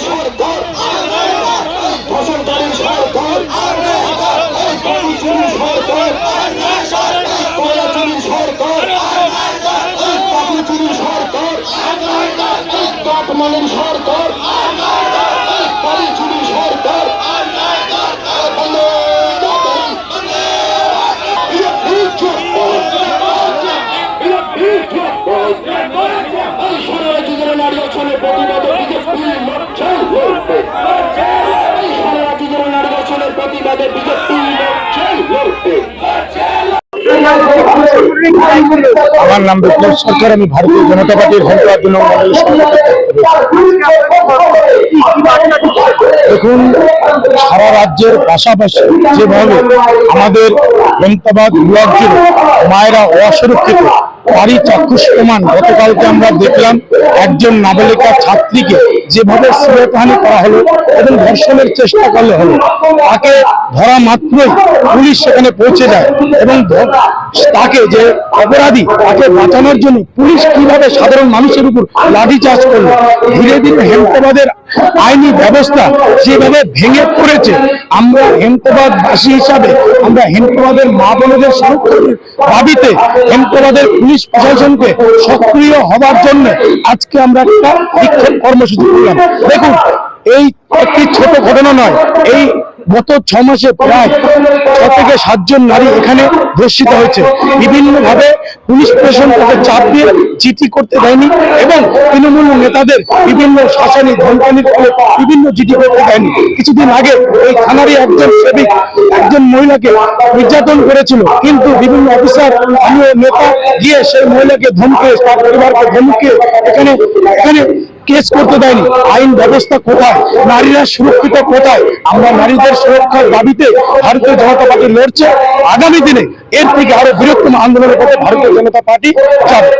সরকার। সরকার বাড়ি চুরি সরকার কয়লা চুরি সরকার চাকরি চুরি সরকার কাঠমানির সরকার বাড়ি চুরি সরকার সারা রাজ্যের নারী অঞ্চলের প্রতিবাদে বিজেপি লড়ছে লড়বে সারা রাজ্যের নারী অঞ্চলের প্রতিবাদে বিজেপি লড়ছে লড়বে আমার নাম বিপ্লব সরকার, আমি ভারতীয় জনতা পার্টির হেল্পার জন্য দেখুন, সারা রাজ্যের পাশাপাশি যেভাবে আমাদের হেমতাবাদ ব্লক মায়েরা অসুরক্ষিত তারই চাক্ষুষ প্রমাণ। গতকালকে আমরা দেখলাম একজন নাবালিকা ছাত্রীকে যেভাবে শ্লীলতাহানি করা হলো এবং ধর্ষণের চেষ্টা করলে হলো, তাকে ধরা মাত্রই পুলিশ সেখানে পৌঁছে যায় এবং তাকে যে অপরাধী, তাকে বাঁচানোর জন্য পুলিশ কীভাবে সাধারণ মানুষের উপর লাঠি চার্জ করল, ধীরে ধীরে হেমতাবাদের আইনি ব্যবস্থা যেভাবে ভেঙে পড়েছে, আমরা হেমতাবাদবাসী হিসাবে, আমরা হেমতাবাদের মা বোনদের সংরক্ষণের দাবিতে হেমতাবাদের পুলিশ প্রশাসনকে সক্রিয় হবার জন্য আজকে আমরা একটা বিক্ষোভ কর্মসূচি করলাম। দেখুন, এই একটি ছোট ঘটনা নয়, এই গত ছ মাসে প্রায় ছ থেকে সাতজন নারী এখানে ধর্ষিত হয়েছে। বিভিন্ন ভাবে পুলিশ প্রশাসন তাদের চাপ দিয়ে চিঠি করতে দেয়নি এবং তৃণমূল নেতাদের বিভিন্ন শাসনী ধমকানির ফলে বিভিন্ন চিঠি করতে দেয়নি। কিছুদিন আগে এই থানারই একজন সেবিক একজন মহিলাকে নির্যাতন করেছিল। কিন্তু বিভিন্ন অফিসার, স্থানীয় নেতা গিয়ে সেই মহিলাকে ধমকে, তার পরিবারকে ধমকে এখানে এখানে কেস করতে দেয়নি। আইন ব্যবস্থা কোথায়? নারীরা সুরক্ষিত কোথায়? আমরা নারীদের সুরক্ষার দাবিতে ভারতীয় জনতা পার্টি লড়ছে। আগামী দিনে এর থেকে আরও বৃহত্তম আন্দোলনের পথে ভারতীয় জনতা পার্টি যাবে।